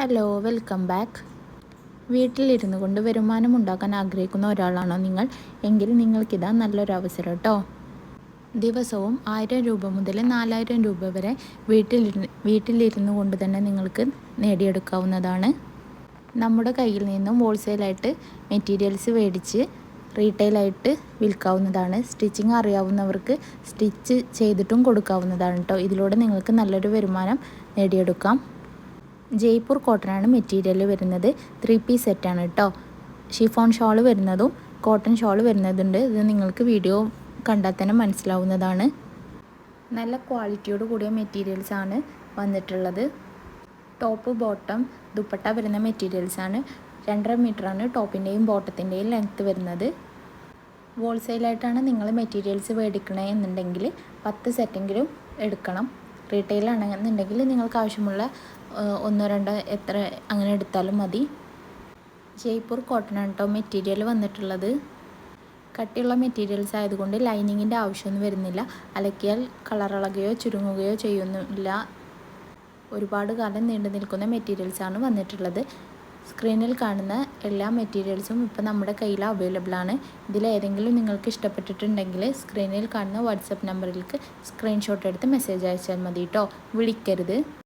Hello welcome back വീട്ടിലിരുന്നു കൊണ്ട് വരുമാനം ഉണ്ടാക്കാൻ ആഗ്രഹിക്കുന്ന ഒരാളാണോ നിങ്ങൾ? എങ്കിൽ നിങ്ങൾക്കിതാ നല്ലൊരു അവസരം കേട്ടോ ദിവസവും ആയിരം രൂപ മുതൽ നാലായിരം രൂപ വരെ വീട്ടിലിരുന്ന് വീട്ടിലിരുന്നു കൊണ്ട് തന്നെ നിങ്ങൾക്ക് നേടിയെടുക്കാവുന്നതാണ്. നമ്മുടെ കയ്യിൽ നിന്നും ഹോൾസെയിലായിട്ട് മെറ്റീരിയൽസ് മേടിച്ച് റീറ്റെയിലായിട്ട് വിൽക്കാവുന്നതാണ്. സ്റ്റിച്ചിങ് അറിയാവുന്നവർക്ക് സ്റ്റിച്ച് ചെയ്തിട്ടും കൊടുക്കാവുന്നതാണ് കേട്ടോ ഇതിലൂടെ നിങ്ങൾക്ക് നല്ലൊരു വരുമാനം നേടിയെടുക്കാം. ജയ്പൂർ കോട്ടനാണ് മെറ്റീരിയൽ വരുന്നത്. ത്രീ പീസ് സെറ്റാണ് കേട്ടോ ഷിഫോൺ ഷോൾ വരുന്നതും കോട്ടൺ ഷോൾ വരുന്നതുണ്ട്. ഇത് നിങ്ങൾക്ക് വീഡിയോ കണ്ടാൽ തന്നെ മനസ്സിലാവുന്നതാണ്. നല്ല ക്വാളിറ്റിയോട് കൂടിയ മെറ്റീരിയൽസ് ആണ് വന്നിട്ടുള്ളത്. ടോപ്പ് ബോട്ടം ദുപ്പട്ട വരുന്ന മെറ്റീരിയൽസ് ആണ്. രണ്ടര മീറ്ററാണ് ടോപ്പിന്റെയും ബോട്ടത്തിന്റെയും ലെങ്ത്ത് വരുന്നത്. ഹോൾസെയിലായിട്ടാണ് നിങ്ങൾ മെറ്റീരിയൽസ് മേടിക്കണേ എന്നുണ്ടെങ്കിൽ പത്ത് സെറ്റെങ്കിലും എടുക്കണം. റീറ്റെയിലാണെന്നുണ്ടെങ്കിൽ നിങ്ങൾക്ക് ആവശ്യമുള്ള ഒന്നോ രണ്ടോ എത്ര അങ്ങനെ എടുത്താലും മതി. ജയ്പൂർ കോട്ടൺ ആണ് കേട്ടോ മെറ്റീരിയൽ വന്നിട്ടുള്ളത്. കട്ടിയുള്ള മെറ്റീരിയൽസ് ആയതുകൊണ്ട് ലൈനിങ്ങിന്റെ ആവശ്യമൊന്നും വരുന്നില്ല. അലക്കിയാൽ കളറിളകുകയോ ചുരുങ്ങുകയോ ചെയ്യുന്നില്ല. ഒരുപാട് കാലം നീണ്ടു നിൽക്കുന്ന മെറ്റീരിയൽസാണ് വന്നിട്ടുള്ളത്. സ്ക്രീനിൽ കാണുന്ന എല്ലാ മെറ്റീരിയൽസും ഇപ്പോൾ നമ്മുടെ കയ്യിൽ അവൈലബിൾ ആണ്. ഇതിൽ ഏതെങ്കിലും നിങ്ങൾക്ക് ഇഷ്ടപ്പെട്ടിട്ടുണ്ടെങ്കിൽ സ്ക്രീനിൽ കാണുന്ന വാട്സപ്പ് നമ്പറിലേക്ക് സ്ക്രീൻഷോട്ട് എടുത്ത് മെസ്സേജ് അയച്ചാൽ മതി കേട്ടോ വിളിക്കരുത്.